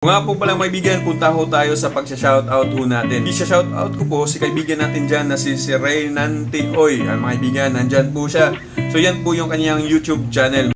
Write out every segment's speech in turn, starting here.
Nga po pala kaibigan, punta ho tayo sa pagsha-shoutout ho natin. I-shoutout ko po si kaibigan natin dyan na si, si Reynante Oy. Ang mga kaibigan, nandyan po siya. So yan po yung kanyang YouTube channel.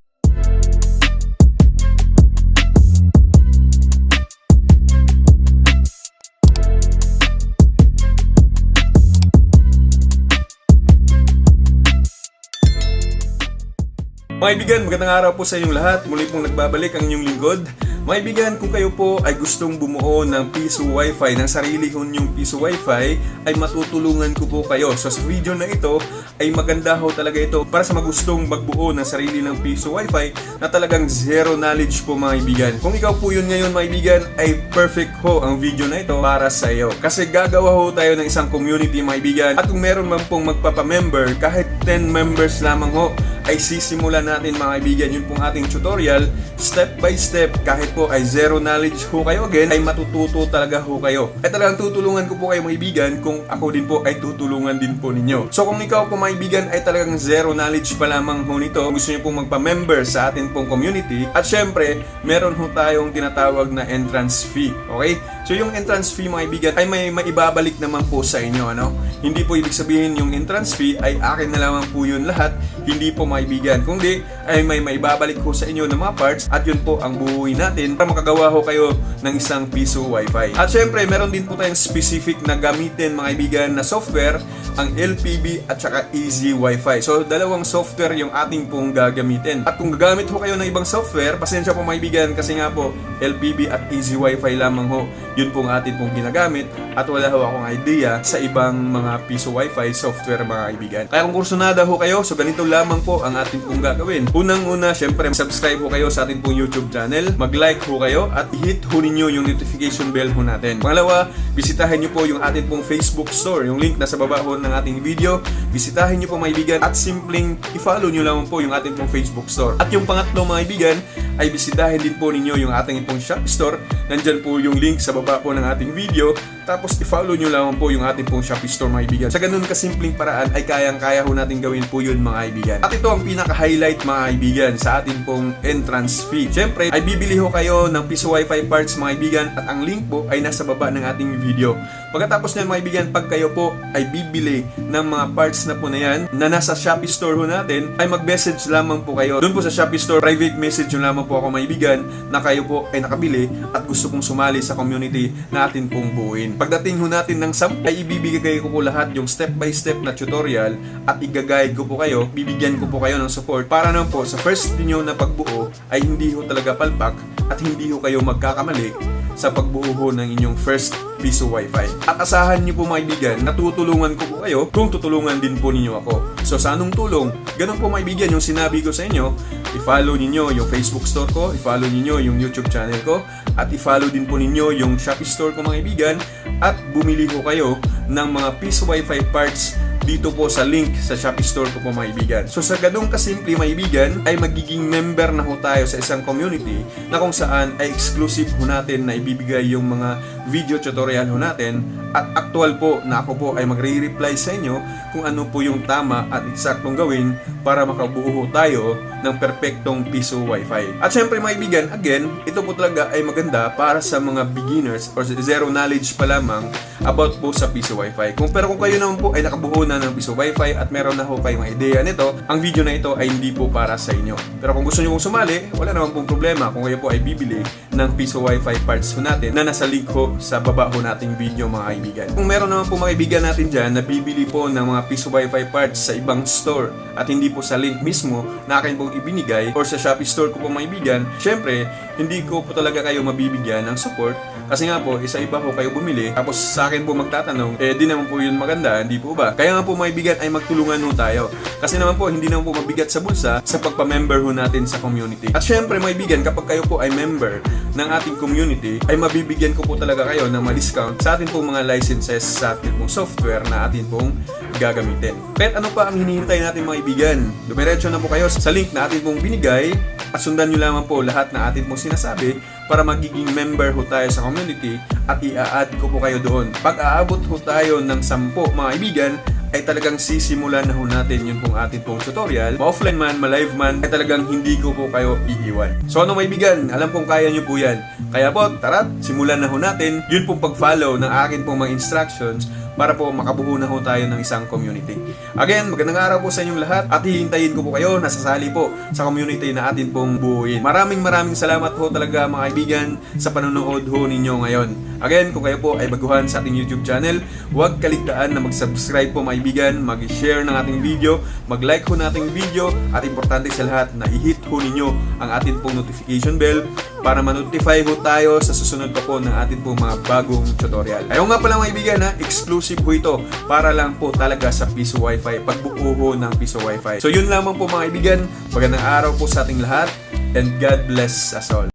Mga kaibigan, magandang araw po sa inyong lahat. Muli pong nagbabalik ang inyong lingkod. Mga kaibigan, kung kayo po ay gustong bumuo ng piso wifi, ng sarili ko yung piso wifi, ay matutulungan ko po kayo. So sa video na ito, ay maganda ho talaga ito para sa magustong magbuo ng sarili ng piso wifi na talagang zero knowledge po mga kaibigan. Kung ikaw po yun ngayon mga kaibigan, ay perfect ho ang video na ito para sa iyo. Kasi gagawa ho tayo ng isang community mga kaibigan. At kung meron man pong magpapamember, kahit 10 members lamang ho, ay sisimulan natin mga kaibigan. Yun pong ating tutorial. Step by step kahit po ay zero knowledge ho kayo again ay matututo talaga ho kayo. Ay talagang tutulungan ko po kayo mga kaibigan kung ako din po ay tutulungan din po ninyo. So kung ikaw po mga kaibigan ay talagang zero knowledge pa lamang ho nito gusto niyo pong magpa-member sa atin pong community at syempre meron ho tayong tinatawag na entrance fee okay so yung entrance fee mga kaibigan ay may maibabalik naman po sa inyo ano hindi po ibig sabihin yung entrance fee ay akin na lamang po yun lahat hindi po maibigan. Kung di, ay may maibabalik ko sa inyo ng mga parts at yun po ang buuin natin para makagawa ho kayo ng isang piso wifi. At syempre, meron din po tayong specific na gamitin mga kaibigan na software, ang LPB at saka Easy Wi-Fi. So, dalawang software yung ating pong gagamitin. At kung gagamit ho kayo ng ibang software, pasensya po mga kaibigan kasi nga po, LPB at Easy Wi-Fi lamang ho, yun pong atin pong ginagamit at wala ho akong idea sa ibang mga piso Wi-Fi software mga kaibigan. Kaya kung kursunada ho kayo, so ganito lamang po ang ating pong gagawin. Unang-una, syempre, subscribe ho kayo sa ating pong YouTube channel, mag-like ho kayo at i-hit ho ninyo yung notification bell ho natin. Pangalawa, bisitahin nyo po yung ating pong Facebook store, yung link nasa baba ho ng ating video. Bisitahin nyo po mga kaibigan at simpleng i-follow nyo lamang po yung ating pong Facebook store. At yung pangatlo mga kaibigan, ay bisitahin din po ninyo yung ating pong Shopee store. Nandyan po yung link sa baba po ng ating video. Tapos i-follow nyo lamang po yung ating pong Shopee store mga kaibigan. Sa ganun kasimpleng paraan ay kayang-kaya ho natin gawin po yun mga kaibigan. At ito ang pinaka-highlight mga kaibigan sa ating pong entrance fee. Siyempre ay bibili ho kayo ng Piso Wi-Fi parts mga kaibigan at ang link po ay nasa baba ng ating video. Pagkatapos na mga kaibigan, pag kayo po ay bibili ng mga parts na po na yan na nasa Shopee store ho natin, ay mag-message lamang po kayo. Doon po sa Shopee store, private message nyo lamang po ako mga kaibigan na kayo po ay nakabili at gusto pong sumali sa community natin pong buuin. Pagdating ho natin ng SAM, ay ibibigay ko po lahat yung step by step na tutorial at igaguide ko po kayo, bibigyan ko po kayo ng support para naman po sa first niyo na pagbuo ay hindi ho talaga palpak at hindi ho kayo magkakamali sa pagbuo ng inyong first piso wifi. At asahan niyo po kaibigan, natutulungan ko po kayo kung tutulungan din po ninyo ako. So sa anong tulong? Ganun po kaibigan, yung sinabi ko sa inyo, i-follow ninyo yung Facebook store ko, i-follow ninyo yung YouTube channel ko, at i-follow din po ninyo yung Shopee store ko mga kaibigan, at bumili ho kayo ng mga piso wifi parts dito po sa link sa Shopee Store ko po mga kaibigan. So sa ganung kasimple mga kaibigan ay magiging member na ho tayo sa isang community na kung saan ay exclusive ho natin na ibibigay yung mga video tutorial ho natin at actual po na ako po ay magre-reply sa inyo kung ano po yung tama at eksaktong gawin para makabuo tayo ng perpektong piso wifi. At syempre mga kaibigan, again, ito po talaga ay maganda para sa mga beginners or zero knowledge pa lamang about po sa piso wifi. Kung pero kung kayo naman po ay nakabuo na ng piso wifi at meron na ho kayong idea nito, ang video na ito ay hindi po para sa inyo. Pero kung gusto niyo pong sumali, wala naman pong problema kung kayo po ay bibili ng piso wifi parts ho natin na nasa link ho sa baba ho nating video mga kaibigan. Kung meron naman po mga kaibigan natin dyan na bibili po ng mga piso wifi parts sa ibang store at hindi po sa link mismo na akin pong ibinigay or sa Shopee store ko po mga kaibigan, syempre, hindi ko po talaga kayo mabibigyan ng support kasi nga po, isa iba ho kayo bumili tapos sa akin po magtatanong, eh di naman po yun maganda, hindi po ba? Kaya nga po mga kaibigan ay magtulungan ho tayo. Kasi naman po, hindi naman po mabigat sa bulsa sa pagpa-member ho natin sa community. At syempre mga kaibigan, kapag kayo po ay member ng ating community, ay mabibigyan ko po talaga kayo ng mga discount sa ating pong mga licenses sa ating pong software na atin pong gagamitin. Kahit ano pa ang hinihintay natin mga kaibigan, dumiretso na po kayo sa link na atin pong binigay at sundan nyo lamang po lahat na atin pong sinasabi para magiging member ho tayo sa community at i-add ko po kayo doon. Pag aabot ho tayo ng 10 mga kaibigan, ay talagang sisimulan na ho natin yun pong ating pong tutorial. Ma-offline man, ma-live man, ay talagang hindi ko po kayo iiwan. So ano maibigan, alam kong kaya nyo po yan. Kaya po, tara, simulan na ho natin yun pong pag-follow ng akin pong mga instructions para po makabuo na ho tayo ng isang community. Again, magandang araw po sa inyong lahat at hihintayin ko po kayo nasasali po sa community na atin pong buuin. Maraming maraming salamat po talaga mga kaibigan sa panonood ho ninyo ngayon. Again, kung kayo po ay baguhan sa ating YouTube channel, huwag kaligtaan na mag-subscribe po mga kaibigan, mag-share ng ating video, mag-like ho nating video at importante sa lahat na i-hit ho ninyo ang ating pong notification bell para ma-notify ho tayo sa susunod pa po ng ating pong mga bagong tutorial. Ayaw nga pala mga kaibigan ha, exclusive ho ito para lang po talaga sa Piso Wi-Fi, ng Piso Wi-Fi. So yun lamang po mga kaibigan, magandang araw po sa ating lahat and God bless us all.